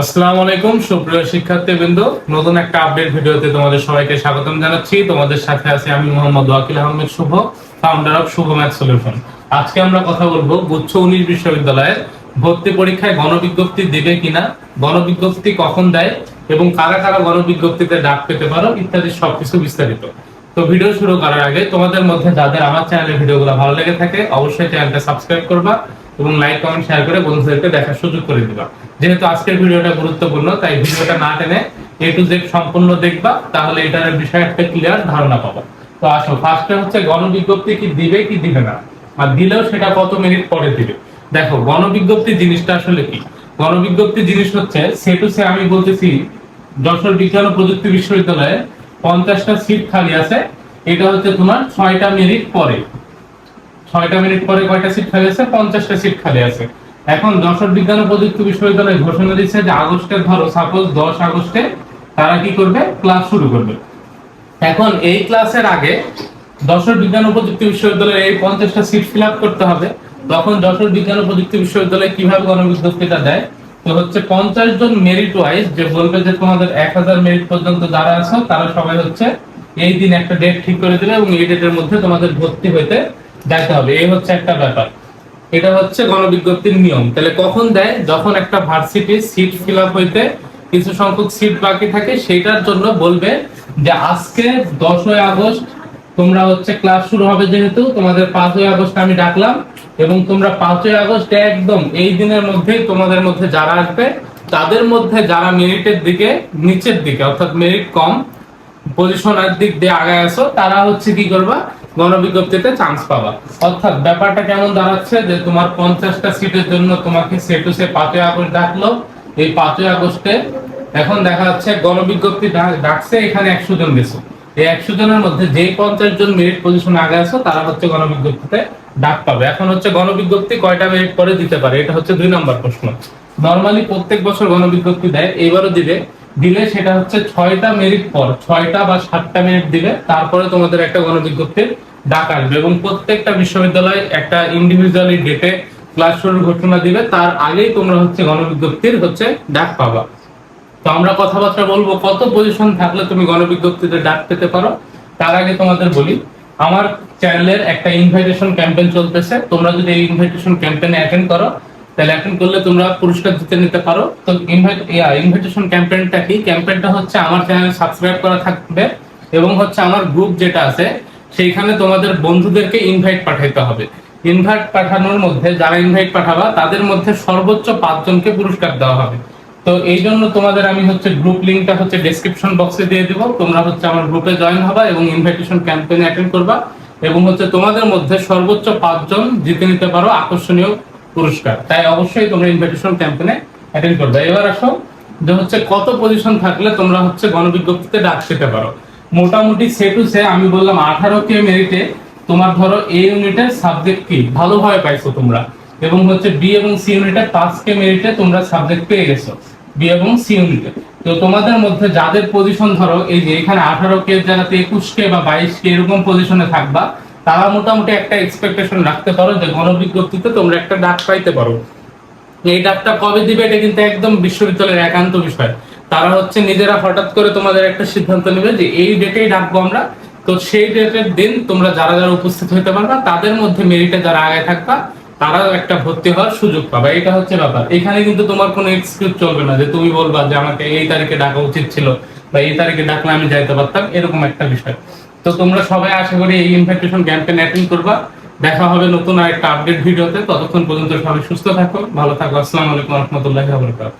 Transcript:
আসসালামু আলাইকুম, সুপ্রিয় শিক্ষার্থীবৃন্দ। নতুন একটা আপডেট ভিডিওতে তোমাদের সবাইকে স্বাগতম জানাচ্ছি। তোমাদের সাথে আছি আমি Mohammad Wakil Ahmed Shuvo founder of Shuvo math solution আজকে আমরা কথা বলব গুচ্ছ উনিশ বিশ্ববিদ্যালয়ের ভর্তি পরীক্ষায় গণবিজ্ঞপ্তি দেবে কিনা, গণবিজ্ঞপ্তি কখন দেয়, এবং কারা কারা গণবিজ্ঞপ্তিতে ডাক পেতে পারো ইত্যাদি সবকিছু বিস্তারিত। তো ভিডিও শুরু করার আগে তোমাদের মধ্যে যাদের আমার চ্যানেলের ভিডিওগুলো ভালো লেগে থাকে, অবশ্যই চ্যানেলটা সাবস্ক্রাইব করবা। এবং লাইক কমেন্ট শেয়ার করে বন্ধুদেরকে দেখার সুযোগ করে দিবা। যেহেতু আজকের ভিডিওটা গুরুত্বপূর্ণ, তাই ভিডিওটা না টেনে এ টু জেড সম্পূর্ণ দেখবা, তাহলে এটার বিষয়ে একটা ক্লিয়ার ধারণা পাবা। তো আসো ফার্স্টে হচ্ছে গণবিজ্ঞপ্তি কি দিবে কি দিবে না? আর দিলেও সেটা কত মিনিট পরে দিবে? দেখো, গণবিজ্ঞপ্তি জিনিসটা আসলে কি? গণবিজ্ঞপ্তি জিনিস হচ্ছে, সে টু সে আমি বলতেছি, যশোর বিজ্ঞান ও প্রযুক্তি বিশ্ববিদ্যালয়ে পঞ্চাশটা সিট খালি আছে, এটা হচ্ছে তোমার ছয়টা মিনিট পরে। ছয়টা মিনিট পরে কয়টা সিট খালি আছে? পঞ্চাশটা সিট খালি আছে। এখন যশোর বিজ্ঞান ও প্রযুক্তি বিশ্ববিদ্যালয় ঘোষণা দিচ্ছে যে আগস্টের ধরো সাপোজ দশ আগস্টে তারা কি করবে? ক্লাস শুরু করবে। এখন এই ক্লাসের আগে যশোর বিজ্ঞান ও প্রযুক্তি বিশ্ববিদ্যালয়ের এই পঞ্চাশটা সিট ফিল আপ করতে হবে। তখন যশোর বিজ্ঞান ও প্রযুক্তি বিশ্ববিদ্যালয় কীভাবে গণবিজ্ঞপ্তিটা দেয়? তো হচ্ছে পঞ্চাশ জন মেরিট ওয়াইজ যে বলবে যে তোমাদের এক হাজার মেরিট পর্যন্ত যারা আছো, তারা সবাই হচ্ছে এই দিন একটা ডেট ঠিক করে দেবে এবং এই ডেটের মধ্যে তোমাদের ভর্তি হইতে যাইতে হবে, এই হচ্ছে একটা ব্যাপার। এটা হচ্ছে গণবিজ্ঞপ্তির নিয়ম। তাহলে কখন দেয়? যখন একটা ভার্সিটি সিট ফিল আপ হইতে কিছু সংখ্যক সিট বাকি থাকে সেটার জন্য বলবে যে আজকে দশই আগস্ট, তোমরা হচ্ছে ক্লাস শুরু হবে যেহেতু, তোমাদের পাঁচই আগস্ট আমি ডাকলাম, এবং তোমরা পাঁচই আগস্ট একদম এই দিনের মধ্যেই তোমাদের মধ্যে যারা আসবে, তাদের মধ্যে যারা মেরিটের দিকে, নিচের দিকে, অর্থাৎ মেরিট কম পজিশনের দিক দিয়ে আগায় আসো, তারা হচ্ছে কি করবা? গণবিজ্ঞপ্তিতে চান্স পাবা। অর্থাৎ ব্যাপারটা কেমন দাঁড়াচ্ছে যে তোমার পঞ্চাশটা সিটের জন্য তোমাকে সে পাঁচই আগস্ট ডাকলো। এই পাঁচই আগস্টে এখন দেখা যাচ্ছে গণবিজ্ঞপ্তি ডাকছে এখানে একশো জন গেছো। এই একশো জনের মধ্যে যে পঞ্চাশ জন মেরিট পজিশনে আগে আছো, তারা হচ্ছে গণবিজ্ঞপ্তিতে ডাক পাবে। এখন হচ্ছে গণবিজ্ঞপ্তি কয়টা মিনিট পরে দিতে পারে? এটা হচ্ছে দুই নম্বর প্রশ্ন। নর্মালি প্রত্যেক বছর গণবিজ্ঞপ্তি দেয় এবারও দিবে। দিলে সেটা হচ্ছে ছয়টা মেরিট পর, ছয়টা বা সাতটা মিনিট দিবে তারপরে তোমাদের একটা গণবিজ্ঞপ্তির ডাক আসবে এবং প্রত্যেকটা বিশ্ববিদ্যালয় একটা ইন্ডিভিজুয়ালি ডেটে ক্লাস শুরুর ঘোষণা দিবে, তার আগেই তোমরা হচ্ছে গণবিজ্ঞপ্তির হচ্ছে ডাক পাবা। তো আমরা কথাবার্তা বলব, কত পজিশন থাকলে তুমি গণবিজ্ঞপ্তিতে ডাক পেতে পারো, তার আগে তোমাদের বলি, আমার চ্যানেলের একটা ইনভাইটেশন ক্যাম্পেইন চলতেছে, তোমরা যদি এই ইনভাইটেশন ক্যাম্পেইনে অ্যাটেন্ড করো তাহলে অ্যাটেন্ড করলে তোমরা পুরস্কার জিতে নিতে পারো। তো ইনভাইট ইনভিটেশন ক্যাম্পেইনটা কি? ক্যাম্পেইনটা হচ্ছে আমার চ্যানেল সাবস্ক্রাইব করা থাকবে এবং হচ্ছে আমার গ্রুপ যেটা আছে, সেইখানে তোমাদের বন্ধুদেরকে ইনভাইট পাঠাইতে হবে। ইনভাইট পাঠানোর মধ্যে যারা ইনভাইট পাঠাবা, তাদের মধ্যে সর্বোচ্চ পাঁচজনকে পুরস্কার দেওয়া হবে। তো এই জন্য তোমাদের আমি হচ্ছে গ্রুপ লিংকটা হচ্ছে ডেসক্রিপশন বক্সে দিয়ে দিব। তোমরা হচ্ছে আমার গ্রুপে জয়েন হবা এবং ইনভাইটেশন ক্যাম্পেইনে অ্যাটেন্ড করবা। এবং হচ্ছে তোমাদের মধ্যে সর্বোচ্চ পাঁচজন জিতে নিতে পারো। আকর্ষণীয় পুরস্কার। তাই অবশ্যই তোমরা ইনভাইটেশন ক্যাম্পেইনে অ্যাটেন্ড করবে। এবার আসো, যে হচ্ছে কত পজিশন থাকলে তোমরা হচ্ছে গণবিজ্ঞপ্তিতে ডাক পেতে পারো। মোটামুটি সে টু সে, আমি বললাম আঠারো কে মেরিটে তোমার ধরো এই ইউনিটের সাবজেক্ট কি? ভালোভাবে পাইছো তোমরা। এবং হচ্ছে বি এবং সি ইউনিটে পাঁচ কে মেরিটে তোমরা সাবজেক্ট পেয়ে গেছো। বি এবং সি ইউনিটে তো তোমাদের মধ্যে যাদের পজিশন ধরো, এই যে এখানে আঠারো কে যারাতে একুশ কে বা বাইশ কে এরকম পজিশনে থাকবা তারা মোটামুটি একটা এক্সপেকটেশন রাখতে পারো যে গণবিজ্ঞপ্তিতে তোমরা একটা ডাক পাইতে পারো। এই ডাকটা কবে দিবে এটা কিন্তু একদম বিশ্ববিদ্যালয়ের একান্ত বিষয়। তারা হচ্ছে নিজেরা হঠাৎ করে তোমাদের একটা সিদ্ধান্ত নেবে যে এই ডেটেই ডাকবো আমরা। তো সেই ডেটের দিন তোমরা যারা যারা উপস্থিত হতে পারবা, তাদের মধ্যে মেরিটে যারা আগে থাকবা, তারাও একটা ভর্তি হওয়ার সুযোগ পাবে। এটা হচ্ছে ব্যাপার। এখানে কিন্তু তোমার কোনো এক্সকিউজ চলবে না যে তুমি বলবা যে আমাকে এই তারিখে ডাকা উচিত ছিল বা এই তারিখে ডাকলে আমি যাইতে পারতাম, এরকম একটা বিষয়। তো তোমরা সবাই আশা করি এই ইনভাইটেশন ক্যাম্পেন অ্যাটেন্ড করবা। দেখা হবে নতুন আরেকটা আপডেট ভিডিওতে। ততক্ষণ পর্যন্ত সবাই সুস্থ থাকো, ভালো থাকো। আসসালামু আলাইকুম রহমতুল্লাহ